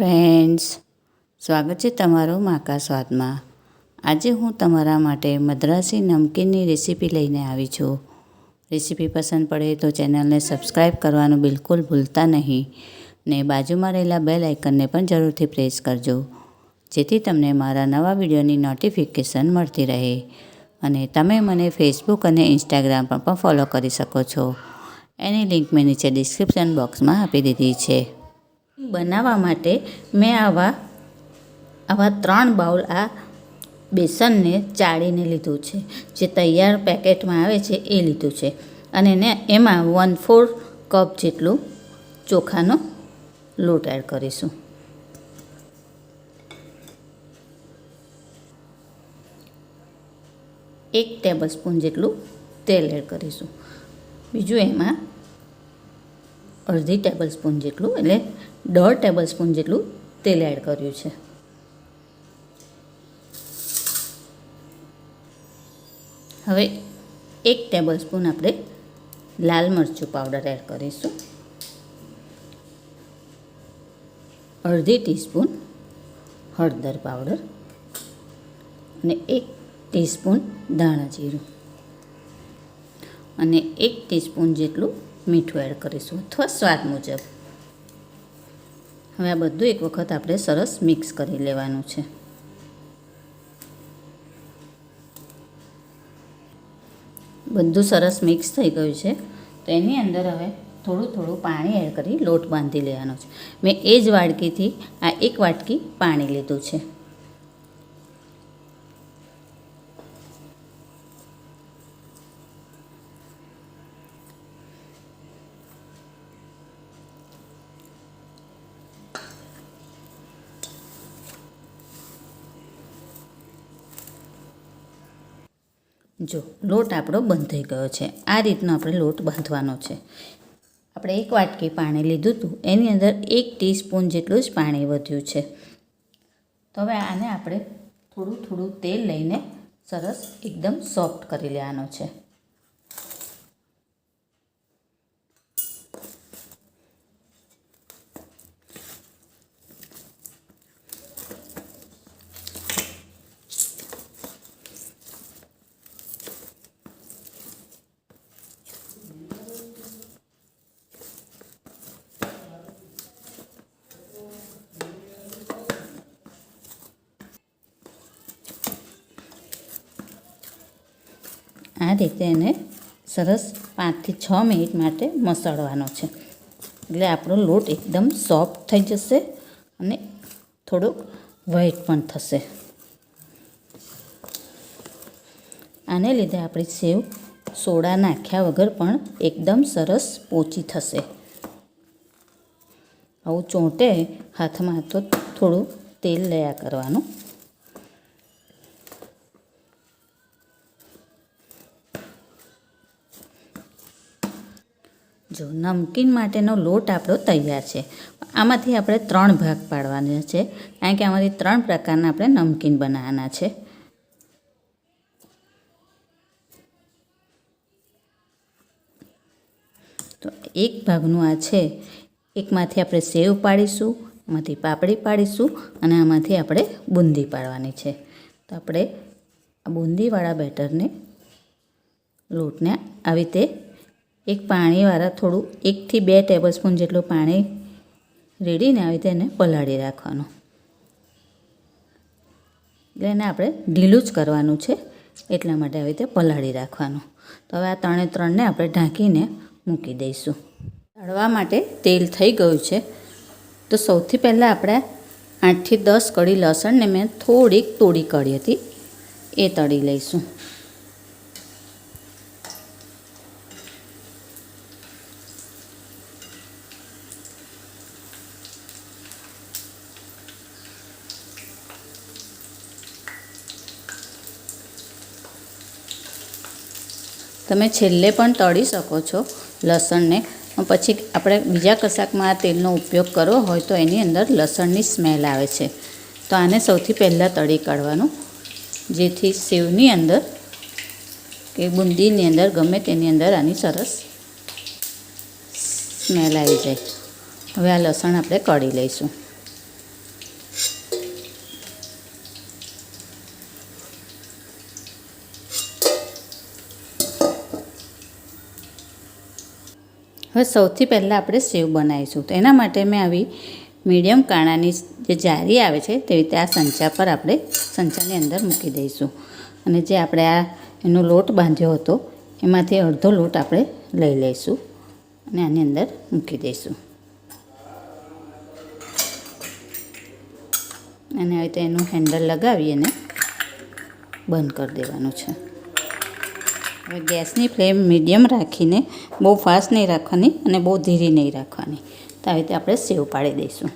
Friends, સ્વાગત છે તમારું માકા સ્વાદમાં. આજે હું તમારા માટે મદ્રાસી નમકીનની રેસીપી લઈને આવી છું. રેસીપી પસંદ પડે તો ચેનલને સબસ્ક્રાઈબ કરવાનું બિલકુલ ભૂલતા નહીં ને બાજુમાં રહેલા બેલ આઇકનને પણ જરૂરથી પ્રેસ કરજો, જેથી તમને મારા નવા વિડીયોની નોટિફિકેશન મળતી રહે. અને તમે મને ફેસબુક અને ઇન્સ્ટાગ્રામ પર પણ ફોલો કરી શકો છો. એની લિંક મેં નીચે ડિસ્ક્રિપ્શન બોક્સમાં આપી દીધી છે. બનાવવા માટે મેં આવા આવા ત્રણ બાઉલ આ બેસનને ચાળીને લીધું છે. જે તૈયાર પેકેટમાં આવે છે એ લીધું છે. અને ને એમાં વન ફોર કપ જેટલું ચોખાનો લોટ એડ કરીશું. એક ટેબલ સ્પૂન જેટલું તેલ એડ કરીશું. બીજું એમાં અડધી ટેબલ સ્પૂન જેટલું એટલે દોઢ ટેબલ સ્પૂન જેટલું તેલ એડ કર્યું છે. હવે એક ટેબલ સ્પૂન આપણે લાલ મરચું પાવડર એડ કરીશું. અડધી ટીસ્પૂન હળદર પાવડર અને એક ટીસ્પૂન ધાણા જીરું. અને એક ટીસ્પૂન જેટલું મીઠું એડ કરીશું. અથવા સ્વાદ મુજબ. હવે આ બધું એક વખત આપણે સરસ મિક્સ કરી લેવાનું છે. બધું સરસ મિક્સ થઈ ગયું છે. તો એની અંદર હવે થોડું થોડું પાણી એડ કરી લોટ બાંધી લેવાનો છે. મેં એ જ વાડકીથી આ એક વાટકી પાણી લીધું છે. જો, લોટ આપણો બંધ થઈ ગયો છે. આ રીતનો આપણે લોટ બાંધવાનો છે. આપણે એક વાટકી પાણી લીધું હતું. એની અંદર એક ટીસ્પૂન જેટલું જ પાણી વધ્યું છે. તો હવે આને આપણે થોડું થોડું તેલ લઈને સરસ એકદમ સોફ્ટ કરી લેવાનો છે આ રીતે એને સરસ પાંચથી છ મિનિટ માટે મસળવાનો છે. એટલે આપણો લોટ એકદમ સોફ્ટ થઈ જશે અને થોડોક વ્હાઈટ પણ થશે. આને લીધે આપણી સેવ સોડા નાખ્યા વગર પણ એકદમ સરસ પોચી થશે. આવું ચોંટે હાથમાં તો થોડું તેલ લયા કરવાનું. જો નમકીન માટેનો લોટ આપણો તૈયાર છે. આમાંથી આપણે ત્રણ ભાગ પાડવાના છે, કારણ કે આમાંથી ત્રણ પ્રકારના આપણે નમકીન બનાવવાના છે. તો એક ભાગનું આ છે, એકમાંથી આપણે સેવ પાડીશું, આમાંથી પાપડી પાડીશું અને આમાંથી આપણે બુંદી પાડવાની છે. તો આપણે આ બુંદીવાળા બેટરને, લોટને આવી રીતે એક પાણીવાળા થોડું એકથી બે ટેબલ સ્પૂન જેટલું પાણી રેડીને આવી રીતે એને પલાળી રાખવાનું. એટલે એને આપણે ઢીલું જ કરવાનું છે, એટલા માટે આવી રીતે પલાળી રાખવાનું. તો હવે આ ત્રણે ત્રણને આપણે ઢાંકીને મૂકી દઈશું. તળવા માટે તેલ થઈ ગયું છે. તો સૌથી પહેલાં આપણે આઠથી દસ કળી લસણને મેં થોડીક તોડી કરી હતી. એ તળી લઈશું. તમે છેલ્લે પણ તળી શકો છો લસણને. પછી આપણે બીજા કશાકમાં આ તેલનો ઉપયોગ કરવો હોય તો એની અંદર લસણની સ્મેલ આવે છે. તો આને સૌથી પહેલાં તળી કાઢવાનું. જેથી સેવની અંદર કે બુંદીની અંદર ગમે તેની અંદર આની સરસ સ્મેલ આવી જાય. હવે આ લસણ આપણે કાઢી લઈશું. હવે સૌથી પહેલાં આપણે સેવ બનાવીશું. તો એના માટે મેં આવી મીડિયમ કાણાની જે જારી આવે છે, તેવી રીતે આ સંચા પર આપણે સંચાની અંદર મૂકી દઈશું. અને જે આપણે આ એનો લોટ બાંધ્યો હતો, એમાંથી અડધો લોટ આપણે લઈ લઈશું અને આની અંદર મૂકી દઈશું. અને હવે તો એનું હેન્ડલ લગાવી અને બંધ કરી દેવાનું છે. હવે ગેસની ફ્લેમ મીડિયમ રાખીને, બહુ ફાસ્ટ નહીં રાખવાની અને બહુ ધીરી નહીં રાખવાની. તો આવી રીતે આપણે સેવ પાડી દઈશું.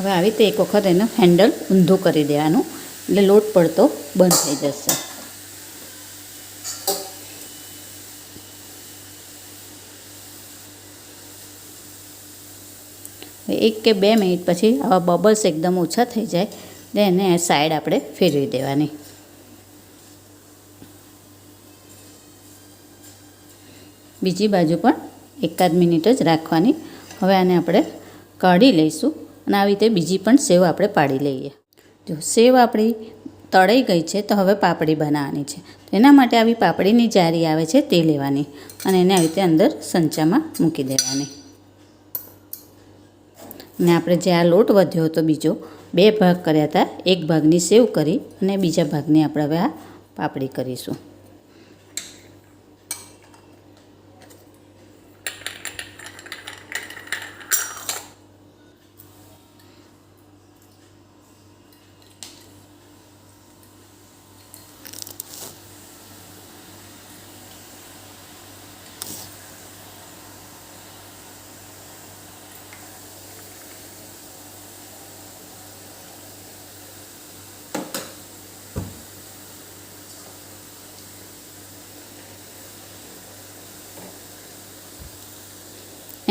હવે આવી રીતે એક વખત એનું હેન્ડલ ઊંધું કરી દેવાનું. એટલે લોટ પડતો બંધ થઈ જશે. એક કે બે મિનિટ પછી આવા બબલ્સ એકદમ ઓછા થઈ જાય, એટલે એને સાઈડ આપણે ફેરવી દેવાની. બીજી બાજુ પણ એકાદ મિનિટ જ રાખવાની. હવે આને આપણે કાઢી લઈશું. અને આવી રીતે બીજી પણ સેવ આપણે પાડી લઈએ. જો સેવ આપણી તળાઈ ગઈ છે તો હવે પાપડી બનાવવાની છે. એના માટે આવી પાપડીની જારી આવે છે તે લેવાની અને એને આવી રીતે અંદર સંચામાં મૂકી દેવાની. અને આપણે જે આ લોટ વધ્યો હતો બીજો, બે ભાગ કર્યા હતા. એક ભાગની સેવ કરી અને બીજા ભાગની આપણે હવે આ પાપડી કરીશું.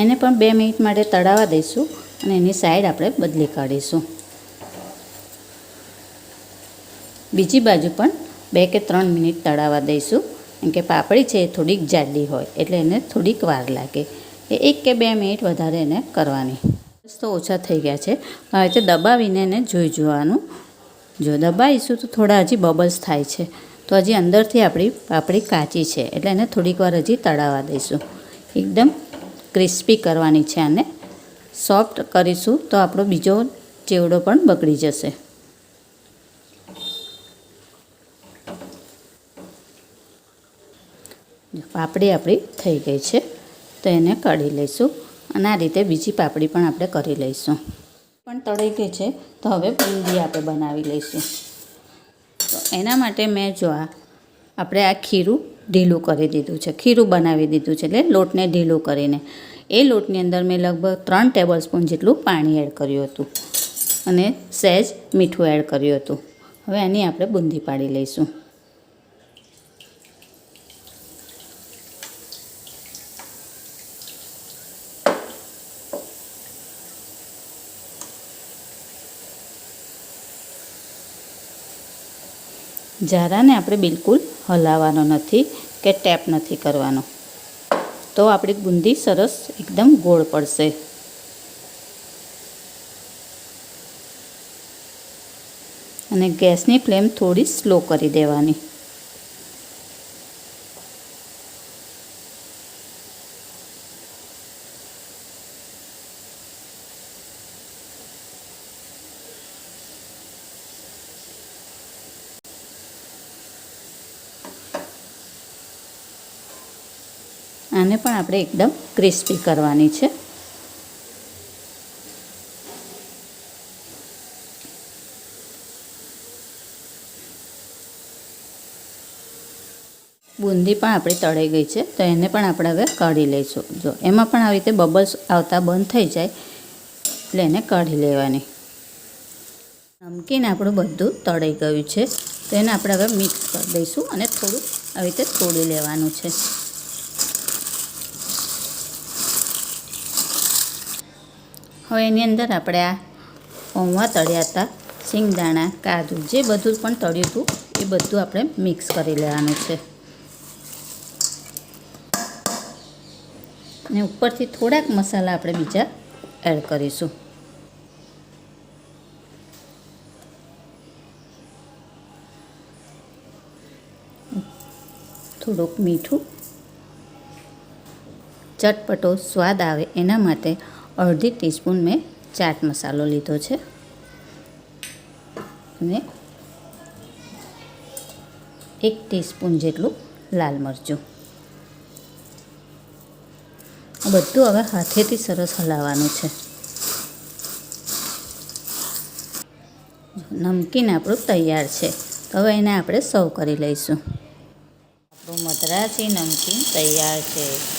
એને પણ બે મિનિટ માટે તળાવવા દઈશું અને એની સાઈડ આપણે બદલી કાઢીશું. બીજી બાજુ પણ બે કે ત્રણ મિનિટ તળાવવા દઈશું. કેમ કે પાપડી છે એ થોડીક જાડી હોય, એટલે એને થોડીક વાર લાગે. એ એક કે બે મિનિટ વધારે એને કરવાની. તો ઓછા થઈ ગયા છે. હવે તે દબાવીને એને જોઈ જોવાનું. જો દબાવીશું તો થોડા હજી બબલ્સ થાય છે. તો હજી અંદરથી આપણી પાપડી કાચી છે, એટલે એને થોડીક વાર હજી તળાવવા દઈશું. એકદમ ક્રિસ્પી કરવાની છે આને. સોફ્ટ કરીશું તો આપણો બીજો ચેવડો પણ બગડી જશે. પાપડી આપણી થઈ ગઈ છે, તો એને કાઢી લઈશું અને આ રીતે બીજી પાપડી પણ આપણે કરી લઈશું. પણ તળી ગઈ છે, તો હવે બુંદી આપણે બનાવી લઈશું. તો એના માટે મેં જો આપણે આ ખીરું ઢીલું કરી દીધું છે. ખીરું બનાવી દીધું છે એટલે લોટને ઢીલું કરીને. એ લોટની અંદર મેં લગભગ ત્રણ ટેબલ સ્પૂન જેટલું પાણી એડ કર્યું હતું અને સહેજ મીઠું એડ કર્યું હતું. હવે આની આપણે બુંદી પાડી લઈશું. જરાને આપણે બિલકુલ હલાવવાનો નથી કે ટેપ નથી કરવાનો. તો આપણી બુંદી સરસ એકદમ ગોળ પડશે. અને ગેસની ફ્લેમ થોડી સ્લો કરી દેવાની. આને પણ આપણે એકદમ ક્રિસ્પી કરવાની છે. બુંદી પણ આપણી તળાઈ ગઈ છે, તો એને પણ આપણે હવે કાઢી લઈશું. જો, એમાં પણ આવી રીતે બબલ્સ આવતા બંધ થઈ જાય, એટલે એને કાઢી લેવાની. નમકીન આપણું બધું તળાઈ ગયું છે, તો એને આપણે હવે મિક્સ કરી દઈશું અને થોડું આવી રીતે તોડી લેવાનું છે. હવે એની અંદર આપણે આ પૌવા તળ્યા હતા સિંગદાણા કાજુ, જે બધું પણ તળ્યું હતું, એ બધું આપણે મિક્સ કરી લેવાનું છે. અને ઉપરથી થોડાક મસાલા આપણે બીજા એડ કરીશું. થોડુંક મીઠું ચટપટો સ્વાદ આવે એના માટે અડધી ટીસ્પૂન મેં ચાટ મસાલો લીધો છે. અને એક ટીસ્પૂન જેટલું લાલ મરચું. બધું હવે હાથેથી સરસ હલાવવાનું છે. નમકીન આપણું તૈયાર છે. હવે એને આપણે સર્વ કરી લઈશું. આપણું મદ્રાસી નમકીન તૈયાર છે.